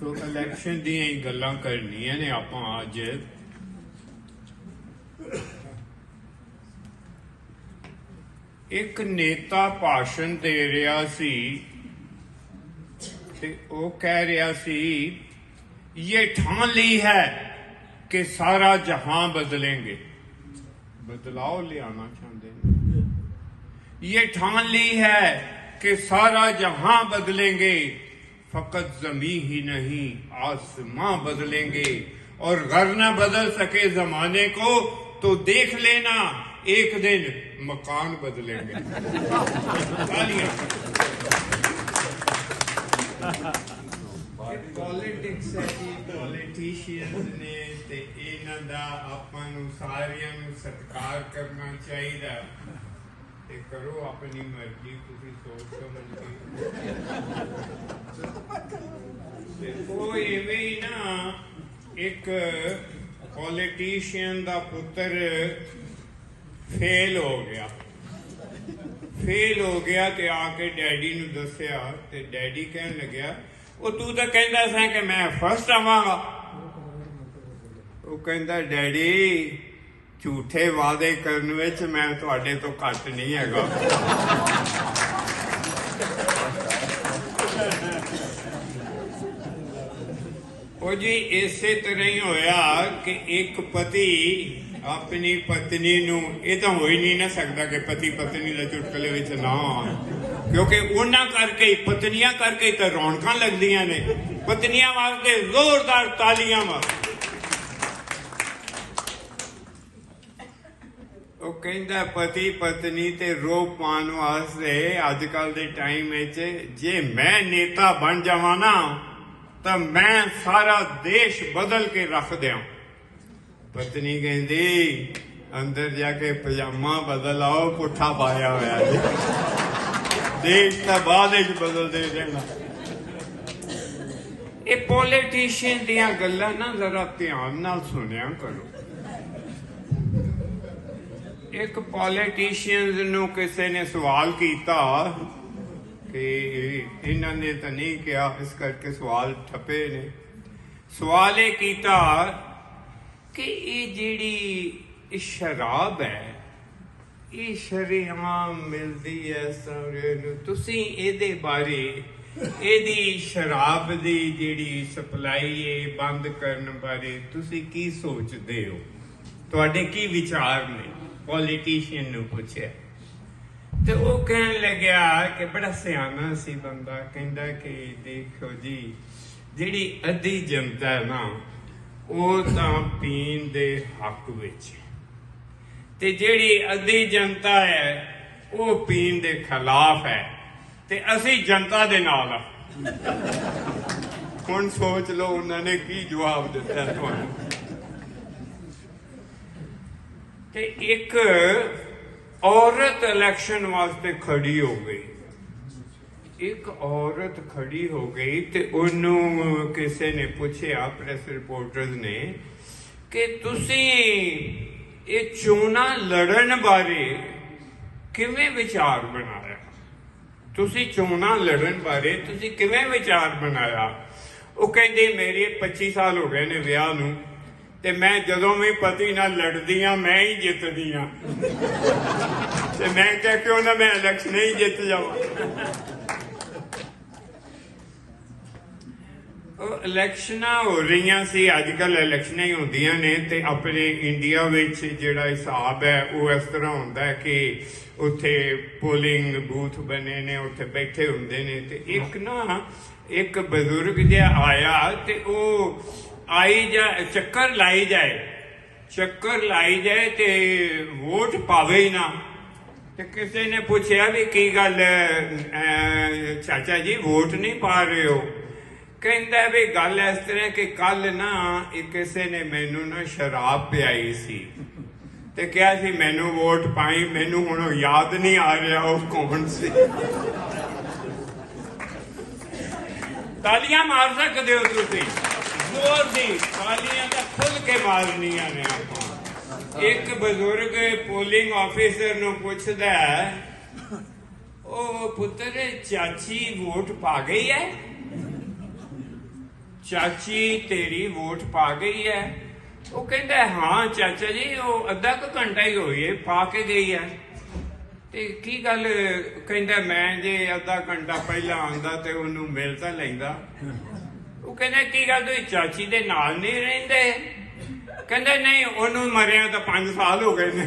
ਸੋ election ਦੀਆਂ ਹੀ ਗੱਲਾਂ ਕਰਨੀਆਂ ਨੇ ਆਪਾਂ ਅੱਜ। ਇੱਕ ਨੇਤਾ ਭਾਸ਼ਣ ਦੇ ਰਿਹਾ ਸੀ ਤੇ ਉਹ ਕਹਿ ਰਿਹਾ ਸੀ, ਇਹ ठान ਲਈ ਹੈ ਕਿ ਸਾਰਾ ਜਹਾਂ बदलेंगे बदलाव ਲਿਆਣਾ ਚਾਹੁੰਦੇ ਨੇ। ਇਹ ठान ਲਈ ਹੈ ਕਿ ਸਾਰਾ ਜਹਾਂ बदलेंगे फकत जमी ही नहीं आसमां बदलेंगे और घर न बदल सके जमाने को तो देख लेना एक दिन मकान बदलेंगे तालियां ਪੋਲਿਟਿਕਸ ਹੈ ਜੀ ਪੋਲੀਟੀਸ਼ੀਅਨਸ ਨੇ ਤੇ ਇਹਨਾਂ ਦਾ ਆਪਾਂ ਨੂੰ ਸਾਰਿਆਂ ਨੂੰ ਸਤਿਕਾਰ ਕਰਨਾ ਚਾਹੀਦਾ ਤੇ ਕਰੋ ਆਪਣੀ ਮਰਜ਼ੀ, ਤੁਸੀਂ ਸੋਚ ਸਮਝ ਕੇ। ਤੇ ਉਹ ਐਵੇਂ ਹੀ ਨਾ, ਇੱਕ ਪੋਲੀਟੀਸ਼ੀਅਨ ਦਾ ਪੁੱਤਰ ਫੇਲ ਹੋ ਗਿਆ। ਫੇਲ ਹੋ ਗਿਆ ਤੇ ਆ ਕੇ ਡੈਡੀ ਨੂੰ ਦੱਸਿਆ ਤੇ ਡੈਡੀ ਕਹਿਣ ਲੱਗਿਆ, ਉਹ ਤੂੰ ਤਾਂ ਕਹਿੰਦਾ ਸਾਂ ਕਿ ਮੈਂ ਫਸਟ ਆਵਾਂਗਾ। ਉਹ ਕਹਿੰਦਾ, ਡੈਡੀ ਝੂਠੇ ਵਾਅਦੇ ਕਰਨ ਵਿੱਚ ਮੈਂ ਤੁਹਾਡੇ ਤੋਂ ਘੱਟ ਨਹੀਂ ਹੈਗਾ। ਉਹ ਜੀ, ਇਸੇ ਤਰ੍ਹਾਂ ਹੀ ਹੋਇਆ ਕਿ ਇੱਕ ਪਤੀ ਆਪਣੀ ਪਤਨੀ ਨੂੰ, ਇਹ ਤਾਂ ਹੋ ਹੀ ਨਹੀਂ ਨਾ ਸਕਦਾ ਕਿ ਪਤੀ ਪਤਨੀ ਦਾ ਚੁਟਕਲੇ ਵਿੱਚ ਨਾ ਆਉਣ। ਕਿਉਂਕਿ ਉਹਨਾਂ ਕਰਕੇ ਹੀ, ਪਤਨੀਆਂ ਕਰਕੇ ਤਾਂ ਰੌਣਕਾਂ ਲੱਗਦੀਆਂ ਨੇ। ਪਤਨੀਆਂ ਵਾਸਤੇ ਜ਼ੋਰਦਾਰ ਤਾਲੀਆਂ ਮਾਰ। ਉਹ ਕਹਿੰਦਾ, ਪਤੀ, ਪਤਨੀ ਤੇ ਰੋਪ ਪਾਉਣ ਵਾਸਤੇ ਅੱਜ ਕੱਲ ਦੇ ਟਾਈਮ ਵਿੱਚ ਜੇ ਮੈਂ ਨੇਤਾ ਬਣ ਜਾਵਾਂ ਨਾ, ਤਾਂ ਮੈਂ ਸਾਰਾ ਦੇਸ਼ ਬਦਲ ਕੇ ਰੱਖ ਦਿਆਂ। ਪਤਨੀ ਕਹਿੰਦੀ, ਅੰਦਰ ਜਾ ਕੇ ਪਜਾਮਾ ਬਦਲ ਆਓ, ਪੁੱਠਾ ਪਾਇਆ ਹੋਇਆ ਜੀ। ਦੇਸ਼ ਤਾਂ ਬਾਅਦ ਵਿੱਚ ਬਦਲਦੇ ਰਹਿਣਾ। ਇਹ ਪੋਲੀਟੀਸ਼ੀਅਨ ਦੀਆਂ ਗੱਲਾਂ ਨਾ ਜ਼ਰਾ ਧਿਆਨ ਨਾਲ ਸੁਣਿਆ ਕਰੋ। ਇੱਕ ਪੋਲੀਟੀਸ਼ੀਅਨਸ ਨੂੰ ਕਿਸੇ ਨੇ ਸਵਾਲ ਕੀਤਾ ਕਿ ਇਹਨਾਂ ਨੇ ਤਾਂ ਨਹੀਂ ਕਿਹਾ, ਇਸ ਕਰਕੇ ਸਵਾਲ ਠੱਪੇ ਨੇ। ਸਵਾਲ ਇਹ ਕੀਤਾ ਕਿ ਇਹ ਜਿਹੜੀ ਸ਼ਰਾਬ ਹੈ, ਇਹ ਸ਼ਰੀਆਮ ਮਿਲਦੀ ਹੈ ਸਾਰੇ ਨੂੰ। ਤੁਸੀਂ ਇਹਦੇ ਬਾਰੇ, ਇਹਦੀ ਸ਼ਰਾਬ ਦੀ ਜਿਹੜੀ ਸਪਲਾਈ ਹੈ ਬੰਦ ਕਰਨ ਬਾਰੇ ਤੁਸੀਂ ਕੀ ਸੋਚਦੇ ਹੋ? ਤੁਹਾਡੇ ਕੀ ਵਿਚਾਰ ਨੇ? ਪੋਲੀਟੀਸ਼ੀਅਨ ਨੂੰ ਪੁੱਛਿਆ। ਤੇ ਉਹ ਕਹਿਣ ਲੱਗਿਆ ਕਿ ਬੜਾ ਸਿਆਣਾ ਸੀ ਬੰਦਾ, ਕਹਿੰਦਾ ਕਿ ਦੇਖੋ ਜੀ, ਜਿਹੜੀ ਅੱਧੀ ਜਨਤਾ ਨਾ, ਉਹ ਤਾਂ ਪੀਣ ਦੇ ਹੱਕ ਵਿੱਚ ਤੇ ਜਿਹੜੀ ਅੱਧੀ ਜਨਤਾ ਹੈ, ਉਹ ਪੀਣ ਦੇ ਖਿਲਾਫ ਹੈ। ਤੇ ਅਸੀਂ ਜਨਤਾ ਦੇ ਨਾਲ ਆ ਹੁਣ ਸੋਚ ਲਓ ਉਹਨਾਂ ਨੇ ਕੀ ਜਵਾਬ ਦਿੱਤਾ ਤੁਹਾਨੂੰ। ਤੇ ਇੱਕ ਔਰਤ ਇਲੈਕਸ਼ਨ ਵਾਸਤੇ ਖੜੀ ਹੋ ਗਈ। ਇੱਕ ਔਰਤ ਖੜੀ ਹੋ ਗਈ ਤੇ ਉਹਨੂੰ ਕਿਸੇ ਨੇ ਪੁੱਛਿਆ, ਪ੍ਰੈਸ ਰਿਪੋਰਟਰਸ ਨੇ, ਕਿ ਤੁਸੀਂ ਇਹ ਚੋਣਾਂ ਲੜਨ ਬਾਰੇ ਕਿਵੇਂ ਵਿਚਾਰ ਬਣਾਇਆ? ਤੁਸੀਂ ਚੋਣਾਂ ਲੜਨ ਬਾਰੇ ਤੁਸੀਂ ਕਿਵੇਂ ਵਿਚਾਰ ਬਣਾਇਆ? ਉਹ ਕਹਿੰਦੇ, ਮੇਰੇ 25 ਸਾਲ ਹੋ ਗਏ ਨੇ ਵਿਆਹ ਨੂੰ। ਤੇ ਮੈਂ ਜਦੋਂ ਵੀ ਪਤੀ ਨਾਲ ਲੜਦੀ ਆ ਮੈਂ ਹੀ ਜਿੱਤਦੀ ਆ ਤੇ ਮੈਂ ਕਿਹਾ, ਕਿਉਂ ਨਾ ਮੈਂ ਇਲੈਕਸ਼ਨ ਹੀ ਜਿੱਤ ਜਾਵਾਂ? ਉਹ ਇਲੈਕਸ਼ਨਾਂ ਹੋ ਰਹੀਆਂ ਸੀ ਅੱਜ ਕੱਲ ਇਲੈਕਸ਼ਨਾਂ ਹੀ ਹੁੰਦੀਆਂ ਨੇ ਤੇ ਆਪਣੇ ਇੰਡੀਆ ਵਿੱਚ ਜਿਹੜਾ ਹਿਸਾਬ ਹੈ, ਉਹ ਇਸ ਤਰ੍ਹਾਂ ਹੁੰਦਾ ਹੈ ਕਿ ਉੱਥੇ ਪੋਲਿੰਗ ਬੂਥ ਬਣੇ ਨੇ, ਉੱਥੇ ਬੈਠੇ ਹੁੰਦੇ ਨੇ ਤੇ ਇੱਕ ਨਾ ਇੱਕ ਬਜ਼ੁਰਗ ਜਿਹਾ ਆਇਆ ਤੇ ਉਹ ਆਈ ਜਾ ਚੱਕਰ ਲਾਈ ਜਾਏ, ਚੱਕਰ ਲਾਈ ਜਾਏ ਤੇ ਵੋਟ ਪਾਵੇ ਹੀ ਨਾ। ਤੇ ਕਿਸੇ ਨੇ ਪੁੱਛਿਆ ਵੀ ਕੀ ਗੱਲ ਚਾਚਾ ਜੀ, ਵੋਟ ਨਹੀਂ ਪਾ ਰਹੇ ਹੋ। ਕਹਿੰਦਾ ਵੀ ਗੱਲ ਇਸ ਤਰ੍ਹਾਂ ਕਿ ਕੱਲ ਨਾ ਇੱਕ ਕਿਸੇ ਨੇ ਮੈਨੂੰ ਨਾ ਸ਼ਰਾਬ ਪਿਆਈ ਸੀ। ਤੇ ਕਿਹਾ ਸੀ ਮੈਨੂੰ ਵੋਟ ਪਾਈ, ਮੈਨੂੰ ਹੁਣ ਯਾਦ ਨਹੀਂ ਆ ਰਿਹਾ ਉਹ ਕੌਣ ਸੀ। ਤਾਲੀਆਂ ਮਾਰ ਸਕਦੇ ਹੋ ਤੁਸੀਂ। ਜ਼ੋਰ ਦੀ ਤਾਲੀਆਂ ਤਾਂ ਖੁੱਲ ਕੇ ਮਾਰਨੀਆਂ ਨੇ ਆਪਾਂ। ਇੱਕ ਬਜ਼ੁਰਗ ਪੋਲਿੰਗ ਆਫੀਸਰ ਨੂੰ ਪੁੱਛਦਾ ਉਹ ਪੁੱਤਰ, ਚਾਚੀ ਵੋਟ ਪਾ ਗਈ ਹੈ? ਚਾਚੀ ਤੇਰੀ ਵੋਟ ਪਾ ਗਈ ਹੈ? ਉਹ ਕਹਿੰਦਾ, ਹਾਂ ਚਾਚਾ ਜੀ, ਉਹ ਅੱਧਾ ਕੁ ਘੰਟਾ ਹੀ ਹੋਈ ਹੈ ਪਾ ਕੇ ਗਈ ਹੈ। ਤੇ ਕੀ ਗੱਲ, ਕਹਿੰਦਾ, ਮੈਂ ਜੇ ਅੱਧਾ ਘੰਟਾ ਪਹਿਲਾਂ ਆਉਂਦਾ ਤੇ ਉਹਨੂੰ ਮਿਲ ਤਾਂ ਲੈਂਦਾ। ਕਹਿੰਦੇ, ਕੀ ਗੱਲ, ਤੁਸੀਂ ਚਾਚੀ ਦੇ ਨਾਲ ਨਹੀਂ ਰਹਿੰਦੇ? ਕਹਿੰਦੇ, ਨਹੀਂ, ਉਹਨੂੰ ਮਰਿਆ ਤਾਂ 5 ਸਾਲ ਹੋ ਗਏ ਨੇ।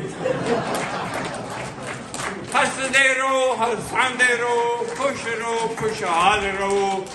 ਹੱਸਦੇ ਰਹੋ, ਹੱਸਾਂਦੇ ਰਹੋ, ਖੁਸ਼ ਰਹੋ, ਖੁਸ਼ਹਾਲ ਰਹੋ।